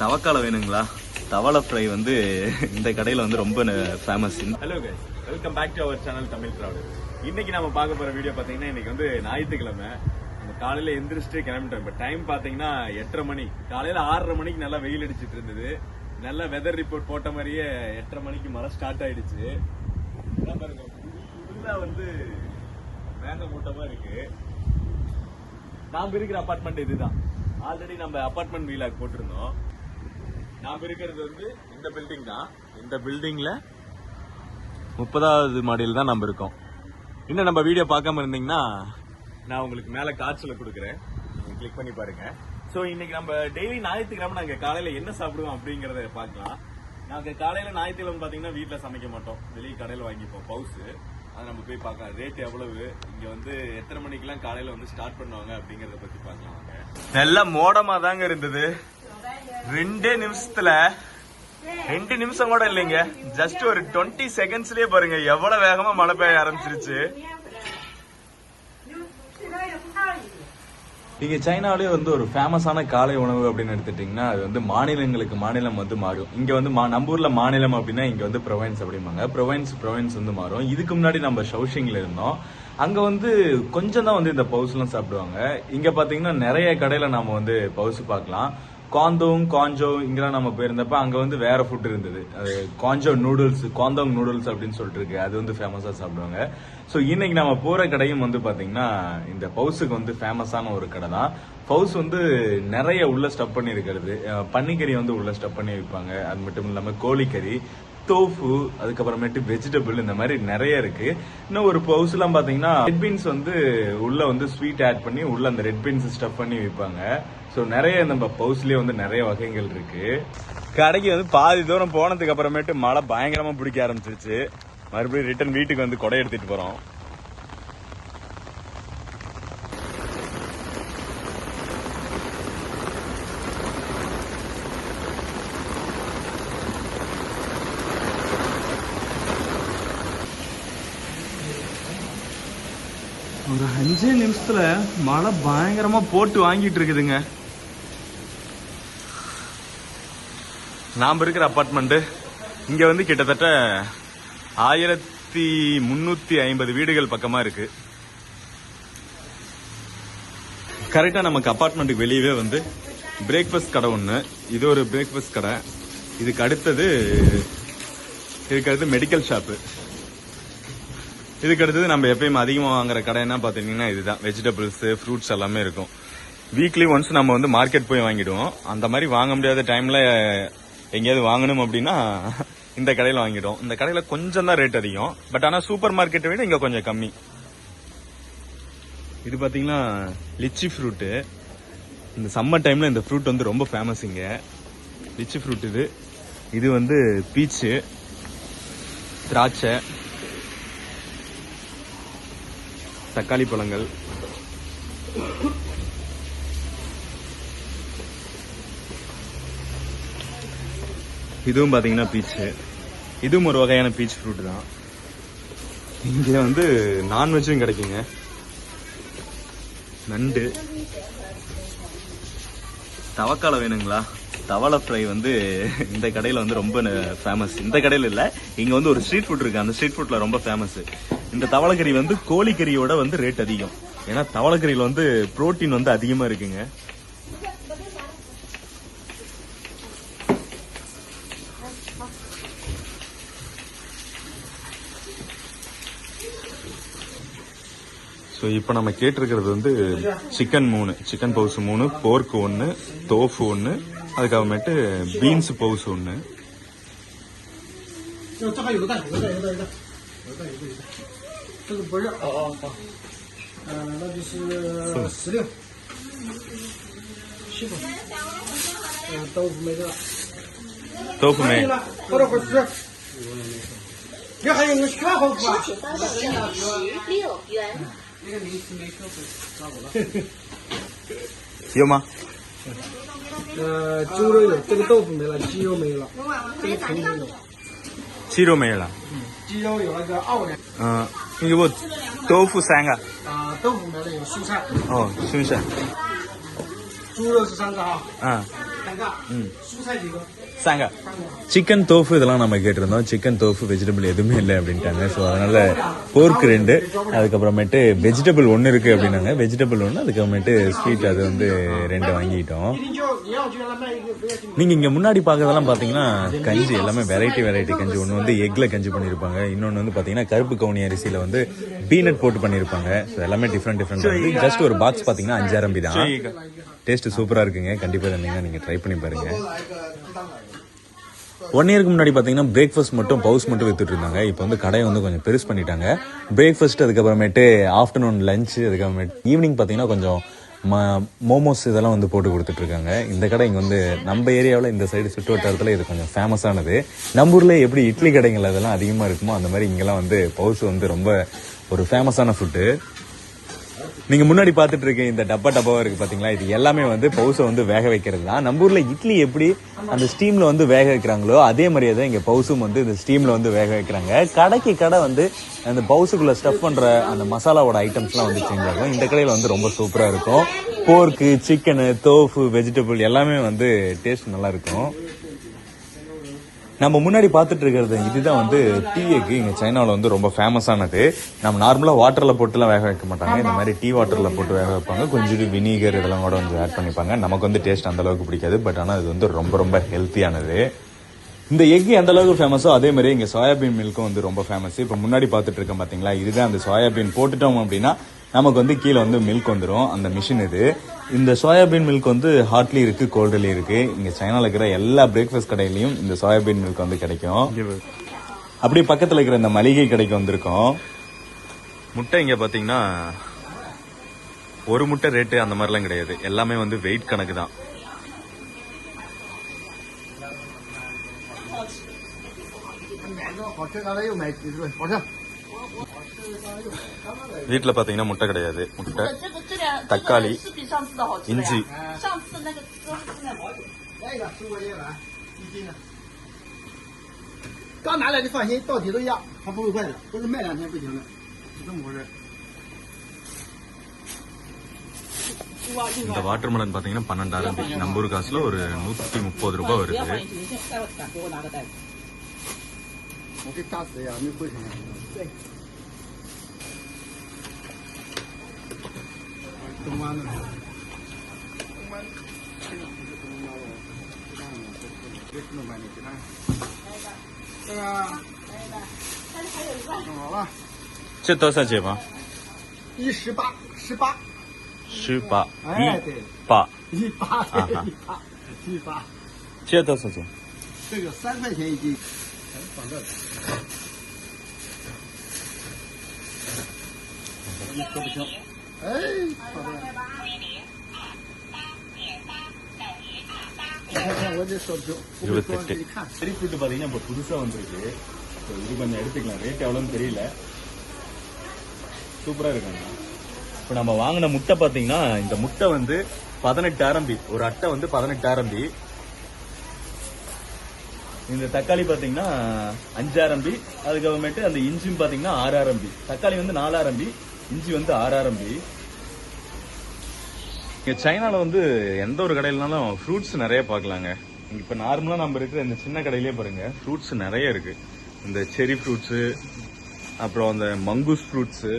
தவக்காலை வேணுங்களா? தவளை ஃப்ரை வந்து இந்த கடையில் வந்து ரொம்ப famous hello guys welcome back to our channel Tamil crowd இன்னைக்கு நம்ம பார்க்க போற வீடியோ பாத்தீங்கன்னா இன்னைக்கு வந்து ஞாயிற்றுக்கிழமை. நம்ம காலையில எந்திரிச்சிட்டு கிளம்பிட்டோம். இப்ப டைம் பாத்தீங்கன்னா எட்டரை மணி. காலையில ஆறரை மணிக்கு நல்லா வெயில் அடிச்சிட்டு இருந்தது. நல்ல வெதர் ரிப்போர்ட் போட்ட மாதிரியே எட்டரை மணிக்கு மழை ஸ்டார்ட் ஆயிடுச்சு. இதான் வந்து மேங்க மூட்டமா இருக்கு. நாம இருக்கிற அபார்ட்மெண்ட் இதுதான். ஆல்ரெடி நம்ம அபார்ட்மெண்ட் வீலாக் போட்டிருந்தோம். நாம் இருக்கிறது வந்து இந்த பில்டிங் தான். இந்த பில்டிங்ல முப்பதாவது மாடியில் தான் நம்ம இருக்கோம். இன்னும் நம்ம வீடியோ பார்க்காம இருந்தீங்கன்னா நான் உங்களுக்கு மேல காய்ச்சல கொடுக்குறேன். கிளிக் பண்ணி பாருங்க. ஸோ இன்னைக்கு நம்ம டெய்லி ஞாயிற்றுக்கிழமை நாங்கள் காலையில என்ன சாப்பிடுவோம் அப்படிங்கறத பார்க்கலாம். நாங்கள் காலையில ஞாயிற்றுக்கிழமை பார்த்தீங்கன்னா வீட்டில் சமைக்க மாட்டோம். வெளியே கடையில் வாங்கிப்போம். பவுஸ் அதை நம்ம போய் பார்க்கலாம். ரேட் எவ்வளவு? இங்க வந்து எத்தனை மணிக்கெல்லாம் காலையில வந்து ஸ்டார்ட் பண்ணுவாங்க அப்படிங்கறத பத்தி பார்க்கலாம். வாங்க நல்ல மோடமா தாங்க இருந்தது. ரெண்டே நிமிஷத்துல ரெண்டு நிமிஷம் கூட இல்லைங்க. ஜஸ்ட் ஒரு டுவெண்ட்டி செகண்ட்ஸ்லயே பாருங்க எவ்வளவு வேகமா மழை பெய்ய ஆரம்பிச்சிருச்சு. நீங்க சைனாவிலேயே வந்து ஒரு ஃபேமஸான காலை உணவு அப்படின்னு எடுத்துட்டீங்கன்னா அது வந்து மாநிலங்களுக்கு மாநிலம் வந்து மாறும். இங்க வந்து மா- நம்ம மாநிலம் அப்படின்னா இங்க வந்து ப்ரொவைன்ஸ் அப்படிம்பாங்க. ப்ரொவைன்ஸ் ப்ரொவைன்ஸ் வந்து மாறும். இதுக்கு முன்னாடி நம்ம ஷவுஷிங்ல இருந்தோம். அங்க வந்து கொஞ்சம் தான் வந்து இந்த பவுஸ்லாம் சாப்பிடுவாங்க. இங்க பாத்தீங்கன்னா நிறைய கடையில நாம வந்து பவுசு பார்க்கலாம். காந்தோங் காஞ்சோ இங்கெல்லாம் நம்ம போயிருந்தப்ப அங்க வந்து வேற ஃபுட் இருந்தது. அது காஞ்சோ நூடுல்ஸ் காந்தோங் நூடுல்ஸ் அப்படின்னு சொல்லிட்டு இருக்கு. அது வந்து ஃபேமஸா சாப்பிடுவாங்க. ஸோ இன்னைக்கு நம்ம போற கடையும் வந்து பாத்தீங்கன்னா இந்த பவுஸுக்கு வந்து ஃபேமஸான ஒரு கடை தான். பவுஸ் வந்து நிறைய உள்ள ஸ்டப் பண்ணியிருக்கிறது பன்னிக்கறி வந்து உள்ள ஸ்டப் பண்ணி வைப்பாங்க. அது மட்டும் இல்லாமல் கோழிக்கறி தோஃபு அதுக்கப்புறமேட்டு வெஜிடபிள் இந்த மாதிரி நிறைய இருக்கு. இன்னும் ஒரு பவுஸ்லாம் பார்த்தீங்கன்னா ரெட் பீன்ஸ் வந்து உள்ள வந்து ஸ்வீட் ஆட் பண்ணி உள்ள அந்த ரெட் பீன்ஸ் ஸ்டப் பண்ணி வைப்பாங்க. ஸோ நிறைய நம்ம பவுஸ்லயே வந்து நிறைய வகைகள் இருக்கு. கடைக்கு வந்து பாதி தூரம் போனதுக்கு அப்புறமேட்டு மழை பயங்கரமா பிடிக்க ஆரம்பிச்சிருச்சு. மறுபடியும் ரிட்டர்ன் வீட்டுக்கு வந்து கொடை எடுத்துட்டு போறோம். ஒரு அஞ்சே நிமிஷத்துல மழை பயங்கரமா போட்டு வாங்கிட்டு இருக்குதுங்க. நாம் இருக்கிற அப்பார்ட்மெண்ட்டு இங்கே வந்து கிட்டத்தட்ட ஆயிரத்தி முந்நூற்றி ஐம்பது வீடுகள் பக்கமாக இருக்கு. கரெக்டாக நமக்கு அப்பார்ட்மெண்ட்டுக்கு வெளியவே வந்து பிரேக்ஃபாஸ்ட் கடை ஒன்று இது ஒரு பிரேக்ஃபாஸ்ட் கடை. இதுக்கு அடுத்தது இதுக்கு அடுத்து மெடிக்கல் ஷாப்பு இதுக்கு அடுத்தது நம்ம எப்பயும் அதிகமாக வாங்குற கடை என்ன பார்த்தீங்கன்னா இதுதான். வெஜிடபிள்ஸ் ஃப்ரூட்ஸ் எல்லாமே இருக்கும். வீக்லி ஒன்ஸ் நம்ம வந்து மார்க்கெட் போய் வாங்கிடுவோம். அந்த மாதிரி வாங்க முடியாத டைமில் எங்கேயாவது வாங்கணும் அப்படின்னா இந்த கடையில் வாங்கிடும் இந்த கடையில் கொஞ்சம் தான் ரேட் அதிகம். பட் ஆனால் சூப்பர் மார்க்கெட்டை விட இங்கே கொஞ்சம் கம்மி. இது பார்த்தீங்கன்னா லிச்சி ஃப்ரூட்டு இந்த சம்மர் டைமில் இந்த ஃப்ரூட் வந்து ரொம்ப ஃபேமஸ் இங்கே. லிச்சி ஃப்ரூட் இது. இது வந்து பீச்சு திராட்சை தக்காளி பழங்கள். இதுவும் பார்த்தீங்கன்னா பீச்சு இதுவும் ஒரு வகையான பீச் ஃப்ரூட் தான். இங்கே வந்து நான்வெஜ்ஜும் கிடைக்குங்க. நண்டு. தவக்காலை வேணுங்களா? தவளை ஃப்ரை வந்து இந்த கடையில் வந்து ரொம்ப ஃபேமஸ் இந்த கடையில் இல்லை இங்கே வந்து ஒரு ஸ்ட்ரீட் ஃபுட் இருக்கு. அந்த ஸ்ட்ரீட் ஃபுட்டில் ரொம்ப ஃபேமஸ் இந்த தவளைக்கறி வந்து கோழிக்கறியோட வந்து ரேட் அதிகம். ஏன்னா தவளைக்கறியில் வந்து புரோட்டீன் வந்து அதிகமாக இருக்குங்க. ஸோ இப்போ நம்ம கேட்டிருக்கிறது வந்து சிக்கன் மூணு சிக்கன் பவுஸ் மூணு போர்க்கு ஒன்று தோஃபு ஒன்று அதுக்கப்புறமேட்டு பீன்ஸ் பவுஸ் ஒன்று 就豆腐没了，好多不吃。你还有没选好菜？收起十六元。那个零食没消费，拿不啦。有吗？呃，猪肉有，这个豆腐没了，鸡肉没了，这个牛肉有。鸡肉没有了。嗯，鸡肉有那个奥尔。嗯，你给我都付三个。啊，豆腐没了，有蔬菜。哦，是不是？猪肉是三个啊。嗯。சாங்க சிக்கன் தோஃபு இதெல்லாம் நம்ம கேட்டிருந்தோம். சிக்கன் தோஃபு வெஜிடபிள் எதுவுமே இல்லை அப்படின்ட்டாங்க. ஸோ அதனால போர்க் ரெண்டு அதுக்கப்புறமேட்டு வெஜிடபிள் ஒன்று இருக்குது அப்படின்னாங்க. வெஜிடபிள் ஒன்று அதுக்கப்புறமேட்டு ஸ்வீட் அது வந்து ரெண்டு வாங்கிட்டோம். நீங்கள் இங்கே முன்னாடி பார்க்கறதெல்லாம் பார்த்தீங்கன்னா கஞ்சி எல்லாமே வெரைட்டி வெரைட்டி கஞ்சி ஒன்று வந்து எக்ல கஞ்சி பண்ணியிருப்பாங்க. இன்னொன்று வந்து பார்த்தீங்கன்னா கருப்பு கவுனி அரிசியில் வந்து பீனட் போட்டு பண்ணியிருப்பாங்க. எல்லாமே டிஃப்ரெண்ட் டிஃப்ரெண்ட் ஜஸ்ட் ஒரு பாக்ஸ் பார்த்தீங்கன்னா அஞ்சாயிரம் தான். டேஸ்ட்டு சூப்பராக இருக்குங்க. கண்டிப்பாக இருந்தீங்கன்னா நீங்கள் ட்ரை பண்ணி பாருங்க. ஒன் இயருக்கு முன்னாடி பார்த்தீங்கன்னா பிரேக்ஃபாஸ்ட் மட்டும் பவுஸ் மட்டும் வித்துட்டு இருந்தாங்க. இப்போ வந்து கடையை வந்து கொஞ்சம் பெருசு பண்ணிட்டாங்க. பிரேக்ஃபாஸ்ட் அதுக்கப்புறமேட்டு ஆஃப்டர்நூன் லஞ்ச் அதுக்கப்புறமேட்டு ஈவினிங் பார்த்தீங்கன்னா கொஞ்சம் மோமோஸ் இதெல்லாம் வந்து போட்டு கொடுத்துட்ருக்காங்க இந்த கடை இங்கே வந்து நம்ம ஏரியாவில் இந்த சைடு சுற்று வட்டாரத்தில் இது கொஞ்சம் ஃபேமஸானது நம்ம ஊரில் எப்படி இட்லி கடைகள் அதெல்லாம் அதிகமாக இருக்குமோ அந்த மாதிரி இங்கெல்லாம் வந்து பவுஸ் வந்து ரொம்ப ஒரு ஃபேமஸான ஃபுட்டு நீங்க முன்னாடி பாத்துட்டு இருக்க இந்த டப்பா டப்பாவா இருக்கு பாத்தீங்களா? இது எல்லாமே வந்து பவுசை வந்து வேக வைக்கிறது தான். நம்ம ஊர்ல இட்லி எப்படி அந்த ஸ்டீம்ல வந்து வேக வைக்கிறாங்களோ அதே மாதிரியே தான் இங்க பவுசும் வந்து இந்த ஸ்டீம்ல வந்து வேக வைக்கிறாங்க. கடைக்கு கடை வந்து அந்த பவுசுக்குள்ள ஸ்டஃப் பண்ற அந்த மசாலாவோட ஐட்டம்ஸ்லாம் வந்து சேஞ்ச் ஆகும். இந்த கடையில வந்து ரொம்ப சூப்பரா இருக்கும். போர்க்கு சிக்கனு தோஃபு வெஜிடபிள் எல்லாமே வந்து டேஸ்ட் நல்லா இருக்கும். நம்ம முன்னாடி பார்த்துட்டு இருக்கிறது இதுதான் வந்து டீ எக் இங்கே சைனாவில் வந்து ரொம்ப ஃபேமஸானது நம்ம நார்மலாக வாட்டரில் போட்டுலாம் வேக வைக்க மாட்டாங்க. இந்த மாதிரி டீ வாட்டரில் போட்டு வேக வைப்பாங்க. கொஞ்சம் வினிகர் இதெல்லாம் கூட கொஞ்சம் ஆட் பண்ணிப்பாங்க. நமக்கு வந்து டேஸ்ட் அந்த அளவுக்கு பிடிக்காது. பட் ஆனால் இது வந்து ரொம்ப ரொம்ப ஹெல்த்தியானது இந்த எக் எந்த அளவுக்கு ஃபேமஸோ அதே மாதிரி இங்கே சோயாபீன் மில்க்கும் வந்து ரொம்ப ஃபேமஸ் இப்போ முன்னாடி பார்த்துட்டு இருக்கேன் பார்த்தீங்களா இதுதான் அந்த சோயாபீன் போட்டுட்டோம் அப்படின்னா நமக்கு வந்து கீழே வந்து மில்க் வந்துடும் அந்த மிஷின் இது இந்த சோயாபீன் மில்க் வந்து ஹாட்லி இருக்கு கோல்டுலயும் இருக்கு இங்க சைனால இருக்கிற எல்லா பிரேக்ஃபாஸ்ட் கடையிலயும் இந்த சோயாபீன் மில்க் வந்து கிடைக்கும் அப்படியே பக்கத்துல இருக்கிற இந்த மளிகை கடைக்கு வந்திருக்கோம் முட்டை இங்க பாத்தீங்கன்னா ஒரு முட்டை ரேட்டு அந்த மாதிரிலாம் கிடையாது எல்லாமே வந்து வெயிட் கணக்கு தான் வீட்ல பாத்தீங்கன்னா முட்டை கிடையாது முட்டை 这个质量大咖喱是比上次的好吃的呀。 இஞ்சி 上次那个都是现在毛肚。 来一个十五块钱来，一斤的。刚拿来的放心，到 底都一样，它不会坏的，都是卖两天不行的，是这么回事。 இந்த வாட்டர் மெலன் பாத்தீங்கன்னா பன்னெண்டாயிரம் நம்ம ஊர் காசுல ஒரு நூத்தி முப்பது ரூபாய் வருது 我给打死呀，没回成。对。 东湾的。东湾。这个。好了，这多少钱吗？一十八，十八，十八哎，对，八，一八，一八，一八，这多少钱？这个三块钱一斤。放这。你说不清。இருபத்தெட்டு. சரி ஃபுட்டு இப்போ புதுசாக வந்திருக்கு. இது கொஞ்சம் எடுத்துக்கலாம். ரேட் எவ்வளோன்னு தெரியல. சூப்பராக இருக்காங்க இப்போ நம்ம வாங்கின முட்டை பார்த்தீங்கன்னா இந்த முட்டை வந்து பதினெட்டு ஆரம்பி. ஒரு அட்டை வந்து பதினெட்டு ஆரம்பி. இந்த தக்காளி பார்த்தீங்கன்னா அஞ்சு ஆரம்பி. அதுக்கப்புறமேட்டு அந்த இஞ்சியும் பார்த்தீங்கன்னா ஆறு ஆரம்பி. தக்காளி வந்து நாலு ஆரம்பி. இஞ்சி வந்து ஆர்ஆர்எம்பி இங்கே சைனாவில் வந்து எந்த ஒரு கடையிலனாலும் ஃப்ரூட்ஸ் நிறைய பார்க்கலாங்க. இப்போ நார்மலாக நம்ம இருக்கிற இந்த சின்ன கடையிலே பாருங்க ஃப்ரூட்ஸ் நிறைய இருக்கு. இந்த செரி ஃப்ரூட்ஸு அப்புறம் அந்த மங்கூஸ் ஃப்ரூட்ஸு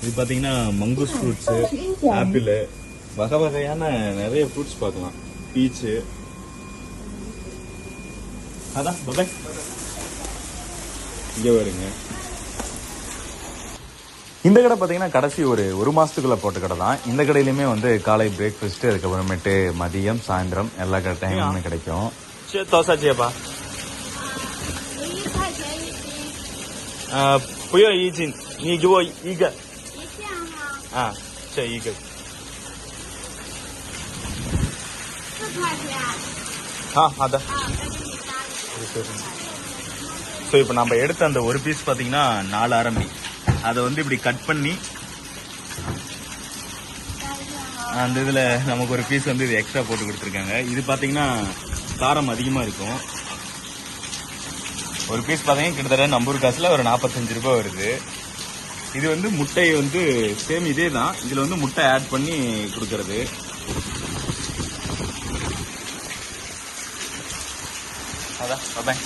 இது பார்த்தீங்கன்னா மங்கூஸ் ஃப்ரூட்ஸு ஆப்பிள் வகை வகையான நிறைய ஃப்ரூட்ஸ் பார்க்கலாம். பீச்சு அதான் பபாய் இங்கே வருங்க இந்த கடை பார்த்தீங்கன்னா கடைசி ஒரு ஒரு மாதத்துக்குள்ளே போட்ட கடை தான். இந்த கடையிலுமே வந்து காலை பிரேக்ஃபாஸ்ட்டு அதுக்கப்புறமேட்டு மதியம் சாயந்தரம் எல்லா கடை டைமுமே கிடைக்கும். தோசை சேப்பா புயோ ஈஜின். நீ கிவோ ஈக. ஆ சரி ஈக. ஆ அதான் ஸோ இப்போ நம்ம எடுத்த அந்த ஒரு பீஸ் பார்த்தீங்கன்னா நாலு அரம்பி. அதை வந்து இப்படி கட் பண்ணி அந்த இதில் நமக்கு ஒரு பீஸ் வந்து இது எக்ஸ்ட்ரா போட்டு கொடுத்துருக்காங்க. இது பார்த்தீங்கன்னா காரம் அதிகமாக இருக்கும். ஒரு பீஸ் பார்த்தீங்கன்னா கிட்டத்தட்ட நம்பூர் காசில் ஒரு நாற்பத்தஞ்சு ரூபாய் வருது. இது வந்து முட்டையை வந்து சேம் இதே தான். இதில் வந்து முட்டை ஆட் பண்ணி கொடுக்கறது. அதான்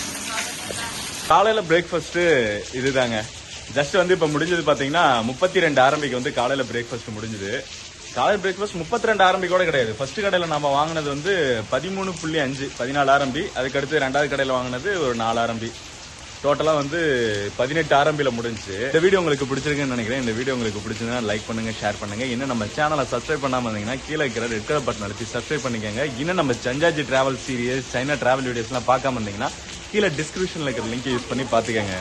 காலையில் பிரேக்ஃபாஸ்ட்டு இதுதாங்க ஜஸ்ட் வந்து இப்ப முடிஞ்சது பாத்தீங்கன்னா முப்பத்தி ரெண்டு ஆரம்பிக்கு வந்து காலையில பிரேக்ஃபாஸ்ட் முடிஞ்சது. காலையில் பிரேக்ஃபாஸ்ட் முப்பத்தி ரெண்டு ஆரம்பி கூட கிடையாது. ஃபர்ஸ்ட் கடையில நம்ம வாங்கினது வந்து பதிமூணு புள்ளி அஞ்சு பதினாலு ஆரம்பி. அதுக்கடுத்து ரெண்டாவது கடையில வாங்கினது ஒரு நாலு ஆரம்பி. டோட்டலாக வந்து பதினெட்டு ஆரம்பியில் முடிஞ்சு இந்த வீடியோ உங்களுக்கு பிடிச்சிருக்குன்னு நினைக்கிறேன். இந்த வீடியோ உங்களுக்கு பிடிச்சிருந்தா லைக் பண்ணுங்க ஷேர் பண்ணுங்க. இன்னும் நம்ம சேனலை சப்ஸ்கிரைப் பண்ணாமல் இருந்தீங்கன்னா கீழே இருக்கிற ரெட் கலர் பட்டன் அழுத்தி சப்ஸ்கிரைப் பண்ணிக்கோங்க. இன்னும் நம்ம ஜஞ்சாஜி டிராவல் சீரியஸ் சைனா டிராவல் வீடியோஸ்லாம் பார்க்காம இருந்தீங்கன்னா கீழே டிஸ்கிரிப்ஷன்ல இருக்கிற லிங்க் யூஸ் பண்ணி பாத்துக்கோங்க